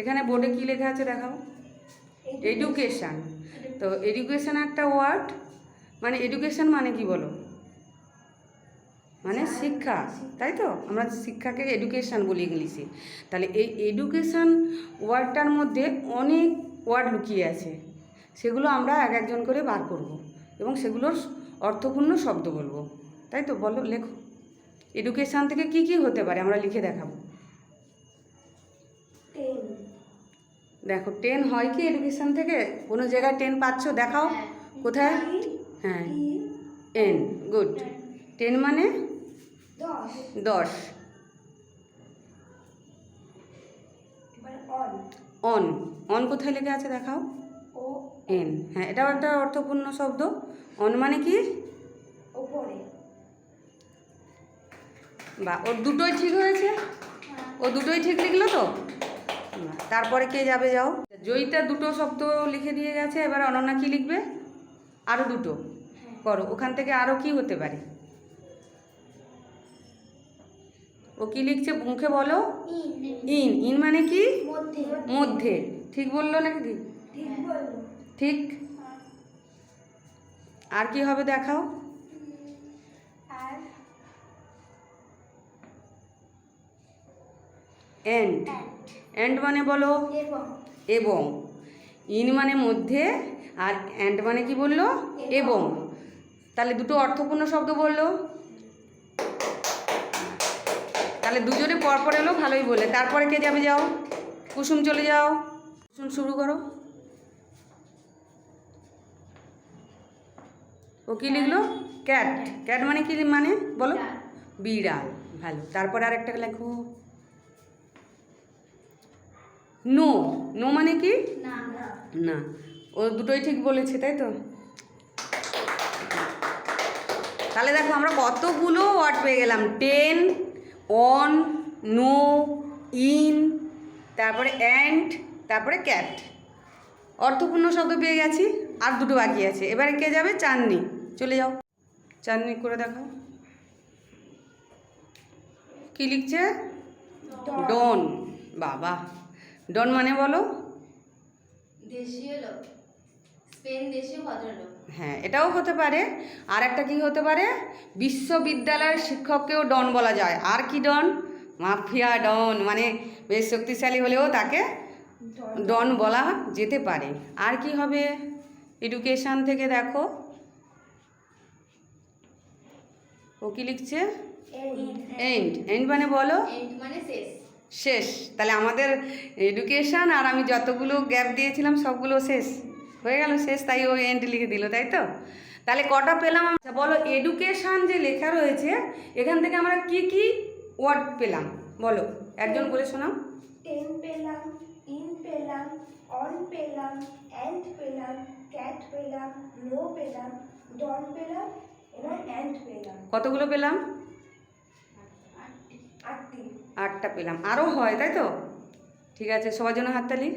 এখানে বোর্ডে কি লেখা আছে দেখাও? এডুকেশান তো এডুকেশান একটা ওয়ার্ড মানে এডুকেশান মানে কি বলো? মানে শিক্ষা, তাই তো? আমরা শিক্ষাকে এডুকেশান বলি ইংলিশে। তাহলে এই এডুকেশান ওয়ার্ডটার মধ্যে অনেক ওয়ার্ড লুকিয়ে আছে। সেগুলো আমরা এক একজন করে বার করব এবং সেগুলোর অর্থপূর্ণ শব্দ বলব। তাই তো? বলো, লেখো। এডুকেশান থেকে কি কি হতে পারে? আমরা লিখে দেখাবো। দেখো টেন হয় কি এডুকেশান থেকে? কোনো জায়গায় টেন পাচ্ছ? দেখাও। কোথায়? হ্যাঁ। এন গুড টেন মানে? দশ অন অন কোথায় লেগে আছে দেখাও? এন হ্যাঁ এটাও একটা অর্থপূর্ণ শব্দ। অন মানে কি? বা ওর দুটোই ঠিক হয়েছে? ও দুটোই ঠিক লিখলো তো? তারপরে কে যাবে যাও? জয়িতা দুটো শব্দ লিখে দিয়ে গেছে এবার অনন্যা কি লিখবে? আরও দুটো। করো ওখান থেকে আরও কি হতে পারে? ও কি লিখছে? মুখে বলো। ইন। ইন মানে কি? মধ্যে। ঠিক বলল নাকি? ঠিক। আর কি হবে দেখাও। এন্ড অ্যান্ড মানে বলো? এবং। এবং। ইন মানে মধ্যে আর অ্যান্ড মানে কি বলল? এবং। তাহলে দুটো অর্থপূর্ণ শব্দ বলল। তাহলে দুজনে পরপর এলো ভালোই বলে তারপরে কে যাবে যাও? কুসুম চলে যাও। কুসুম শুরু করো। ও কি লিখলো? ক্যাট ক্যাট মানে কি মানে? বলো। বিড়াল। ভালো। তারপরে আরেকটা লেখো। নো নো মানে কি? না। ও দুটোই ঠিক বলেছে তাই তো? তাহলে দেখো আমরা কতগুলো ওয়ার্ড পেয়ে গেলাম। টেন অন নো ইন তারপরে অ্যান্ড তারপরে ক্যাট অর্থপূর্ণ শব্দ পেয়ে গেছি আর দুটো বাকি আছে। এবারে কে যাবে? চাননি চলে যাও। চাননি করে দেখো। কি লিখছে? ডন বাবা। ডন মানে বলো? দেশীয় লোক। স্পেন দেশীয় ভদ্রলোক। হ্যাঁ এটাও হতে পারে। আর একটা কি হতে পারে? বিশ্ববিদ্যালয়ের শিক্ষককেও ডন বলা যায়। আর কি ডন? মাফিয়া ডন মানে বেশ শক্তিশালী হলেও তাকে ডন বলা যেতে পারে। আর কি হবে? এডুকেশান থেকে দেখো। ও কি লিখছে? এন্ড এন্ড মানে বলো? এন্ড মানে শেষ। শেষ। তাহলে আমাদের এডুকেশান আর আমি যতগুলো গ্যাপ দিয়েছিলাম সবগুলো শেষ। হয়ে গেল শেষ তাই ও এন্ড লিখে দিল তাই তো? তাহলে কটা পেলাম বলো এডুকেশান যে লেখা রয়েছে এখান থেকে আমরা কি কি ওয়ার্ড পেলাম? বলো একজন বলে শোনাও। টেন পেলাম ইন পেলাম অন পেলাম অ্যান্ড পেলাম ক্যাট পেলাম নো পেলাম ডন পেলাম অ্যান্ড পেলাম। কতগুলো পেলাম? আটটি। আটটা পেলাম। আরও হয় তাই তো? ঠিক আছে সবার জন্য হাততালি।